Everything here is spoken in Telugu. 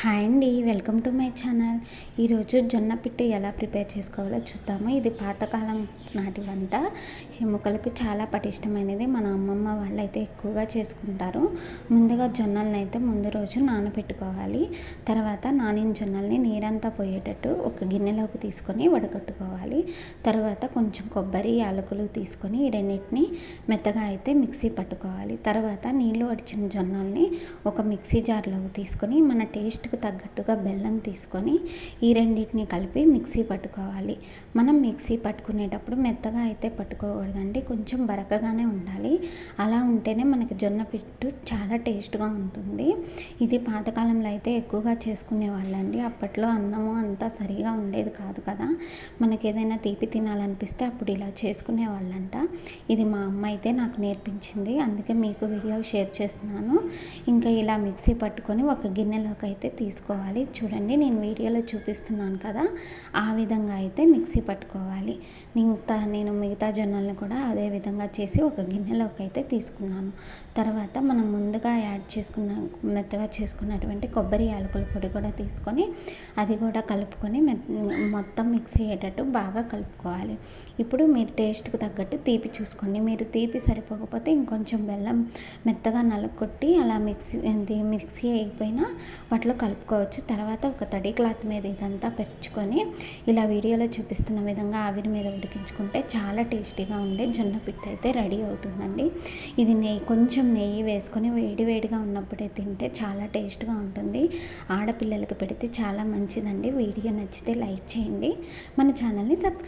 హాయ్ అండి వెల్కమ్ టు మై ఛానల్. ఈరోజు జొన్న పిట్టు ఎలా ప్రిపేర్ చేసుకోవాలో చూద్దాము. ఇది పాతకాలం నాటి వంట. ఎముకలకు చాలా పటిష్టమైనది. మన అమ్మమ్మ అయితే ఎక్కువగా చేసుకుంటారు. ముందుగా జొన్నలను అయితే ముందు రోజు నానబెట్టుకోవాలి తర్వాత నానిన జొన్నల్ని నీరంతా పోయేటట్టు ఒక గిన్నెలోకి తీసుకొని వడకట్టుకోవాలి తర్వాత కొంచెం కొబ్బరి యాలకులు తీసుకొని ఈ రెండింటిని మెత్తగా అయితే మిక్సీ పట్టుకోవాలి. తర్వాత నీళ్ళు వడిచిన జొన్నల్ని ఒక మిక్సీ జార్లోకి తీసుకొని మన టేస్ట్కి తగ్గట్టుగా బెల్లం తీసుకొని ఈ రెండింటిని కలిపి మిక్సీ పట్టుకోవాలి. మనం మిక్సీ పట్టుకునేటప్పుడు మెత్తగా అయితే పట్టుకోకూడదండి. కొంచెం బరకగానే ఉండాలి. అలా ఉంటేనే మనకి జొన్న పిట్టు చాలా టేస్ట్గా ఉంటుంది. ఇది పాతకాలంలో అయితే ఎక్కువగా చేసుకునే వాళ్ళండి. అప్పట్లో అన్నము అంతా సరిగా ఉండేది కాదు కదా. మనకి ఏదైనా తీపి తినాలనిపిస్తే అప్పుడు ఇలా చేసుకునే వాళ్ళంట. ఇది మా అమ్మ అయితే నాకు నేర్పించింది. అందుకే మీకు వీడియో షేర్ చేస్తున్నాను. ఇంకా ఇలా మిక్సీ పట్టుకొని ఒక గిన్నెలోకి అయితే తీసుకోవాలి. చూడండి నేను వీడియోలో చూపిస్తున్నాను కదా. ఆ విధంగా అయితే మిక్సీ పట్టుకోవాలి. మిగతా నేను మిగతా జొన్నలను కూడా అదే విధంగా చేసి ఒక గిన్నెలోకి అయితే చేసుకున్నాను తర్వాత మనం ముందుగా యాడ్ చేసుకున్న మెత్తగా చేసుకున్నటువంటి కొబ్బరి యాలకుల పొడి కూడా తీసుకొని అది కూడా కలుపుకొని మొత్తం మిక్స్ అయ్యేటట్టు బాగా కలుపుకోవాలి. ఇప్పుడు మీరు టేస్ట్కి తగ్గట్టు తీపి చూసుకోండి. మీరు తీపి సరిపోకపోతే ఇంకొంచెం బెల్లం మెత్తగా నలుకొట్టి అలా మిక్సీ మిక్సీ అయిపోయినా వాటిలో కలుపుకోవచ్చు. తర్వాత ఒక తడి క్లాత్ మీద ఇదంతా పెంచుకొని ఇలా వీడియోలో చూపిస్తున్న విధంగా ఆవిరి మీద ఉడికించుకుంటే చాలా టేస్టీగా ఉండే జొన్న పిట్ట అయితే రెడీ అవుతుందండి. ఇది నెయ్యి కొంచెం నెయ్యి వేసుకొని వేడి వేడిగా ఉన్నప్పుడే తింటే చాలా టేస్ట్గా ఉంటుంది. ఆడపిల్లలకు పెడితే చాలా మంచిదండి. వీడియో నచ్చితే లైక్ చేయండి. మన ఛానల్ని సబ్స్క్రైబ్